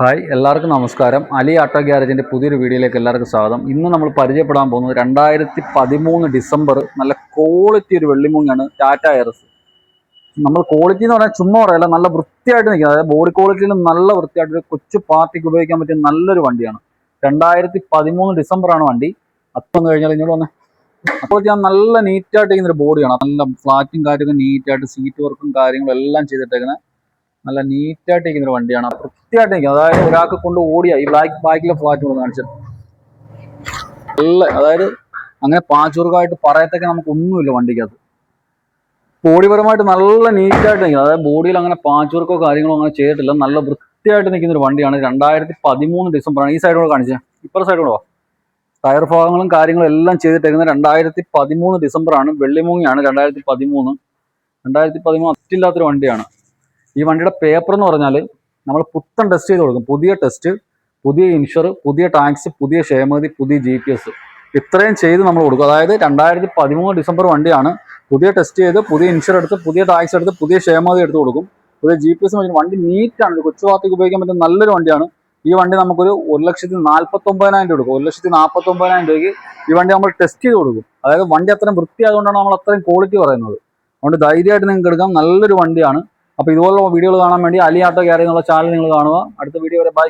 Hi എല്ലാവർക്കും നമസ്കാരം. അലി ആട്ടോ ഗ്യാരേജിന്റെ പുതിയൊരു വീഡിയോയിലേക്ക് എല്ലാവർക്കും സ്വാഗതം. ഇന്ന് നമ്മൾ പരിചയപ്പെടാൻ പോകുന്നത് രണ്ടായിരത്തി പതിമൂന്ന് ഡിസംബർ നല്ല ക്വാളിറ്റി ഒരു വെള്ളിമൂങ്ങാണ് ടാറ്റ എയർസ് നമ്മൾ ക്വാളിറ്റി എന്ന് പറഞ്ഞാൽ ചുമ്മാ പറയല്ല നല്ല വൃത്തിയായിട്ട് നിൽക്കുന്നത്. അതായത് ബോഡി ക്വാളിറ്റിയിൽ നല്ല വൃത്തിയായിട്ട് ഒരു കൊച്ചു പാർട്ടിക്ക് ഉപയോഗിക്കാൻ പറ്റിയ നല്ലൊരു വണ്ടിയാണ്. രണ്ടായിരത്തി പതിമൂന്ന് ഡിസംബർ ആണ് വണ്ടി. അപ്പം കഴിഞ്ഞാൽ ഇങ്ങോട്ട് വന്നേ. അപ്പോൾ ഞാൻ നല്ല നീറ്റായിട്ട് ഇരിക്കുന്ന ഒരു ബോഡിയാണ് നല്ല ഫ്ലാറ്റും കാര്യമൊക്കെ നീറ്റായിട്ട് സീറ്റ് വർക്കും കാര്യങ്ങളും എല്ലാം ചെയ്തിട്ടേക്കുന്നത് നല്ല നീറ്റായിട്ട് ഇരിക്കുന്ന ഒരു വണ്ടിയാണ്. വൃത്തിയായിട്ട് നിൽക്കുന്നത് അതായത് ഒരാൾക്ക് കൊണ്ട് ഓടിയ ഈ ബ്ലാക്ക് ബാക്കിലെ ഫ്ലാറ്റ് കൊണ്ട് കാണിച്ചത്. നല്ല അതായത് അങ്ങനെ പാച്ചുറുക്കായിട്ട് പറയത്തൊക്കെ നമുക്ക് ഒന്നുമില്ല വണ്ടിക്കകത്ത്. ബോഡിപരമായിട്ട് നല്ല നീറ്റായിട്ട് നിൽക്കുന്നത് അതായത് ബോഡിയിൽ അങ്ങനെ പാച്ചുവർക്കോ കാര്യങ്ങളോ അങ്ങനെ ചെയ്തിട്ടില്ല. നല്ല വൃത്തിയായിട്ട് നിൽക്കുന്ന ഒരു വണ്ടിയാണ്. രണ്ടായിരത്തി പതിമൂന്ന് ഡിസംബറാണ്. ഈ സൈഡിലൂടെ കാണിച്ചത് ഇപ്പുറ വാ. ടയർ ഭാഗങ്ങളും കാര്യങ്ങളും എല്ലാം ചെയ്തിട്ടേക്കുന്നത് രണ്ടായിരത്തി പതിമൂന്ന് ഡിസംബറാണ്. വെള്ളിമൂങ്ങിയാണ് രണ്ടായിരത്തി പതിമൂന്ന് രണ്ടായിരത്തി പതിമൂന്ന് അറ്റില്ലാത്തൊരു വണ്ടിയാണ്. ഈ വണ്ടിയുടെ പേപ്പർ എന്ന് പറഞ്ഞാൽ നമ്മൾ പുത്തൻ ടെസ്റ്റ് ചെയ്ത് കൊടുക്കും. പുതിയ ടെസ്റ്റ് പുതിയ ഇൻഷുർ പുതിയ ടാക്സ് പുതിയ ക്ഷേമതി പുതിയ ജി പി എസ് ഇത്രയും ചെയ്ത് നമ്മൾ കൊടുക്കും. അതായത് രണ്ടായിരത്തി പതിമൂന്ന് ഡിസംബർ വണ്ടിയാണ്. പുതിയ ടെസ്റ്റ് ചെയ്ത് പുതിയ ഇൻഷുർ എടുത്ത് പുതിയ ടാക്സ് എടുത്ത് പുതിയ ക്ഷേമതി എടുത്ത് കൊടുക്കും. പുതിയ ജി പി എസ് വണ്ടി നീറ്റാണ് കൊച്ചു ഉപയോഗിക്കാൻ പറ്റുന്ന നല്ലൊരു വണ്ടിയാണ്. ഈ വണ്ടി നമുക്കൊരു ഒരു ലക്ഷത്തി നാൽപ്പത്തി ഒമ്പതിനായിരം രൂപ കൊടുക്കും. ഒരു ലക്ഷത്തി നാൽപ്പത്തി ഒമ്പതിനായിരം രൂപയ്ക്ക് ഈ വണ്ടി നമ്മൾ ടെസ്റ്റ് ചെയ്ത് കൊടുക്കും. അതായത് വണ്ടി അത്രയും വൃത്തിയായതുകൊണ്ടാണ് നമ്മൾ അത്രയും ക്വാളിറ്റി പറയുന്നത്. അതുകൊണ്ട് ധൈര്യമായിട്ട് നിങ്ങൾക്ക് എടുക്കാം. നല്ലൊരു വണ്ടിയാണ്. അപ്പോൾ ഇതുപോലുള്ള വീഡിയോകൾ കാണാൻ വേണ്ടി അലി ആട്ടോ ക്യാരി എന്നുള്ള ചാനൽ നിങ്ങൾ കാണുക. അടുത്ത വീഡിയോ വരെ ബൈ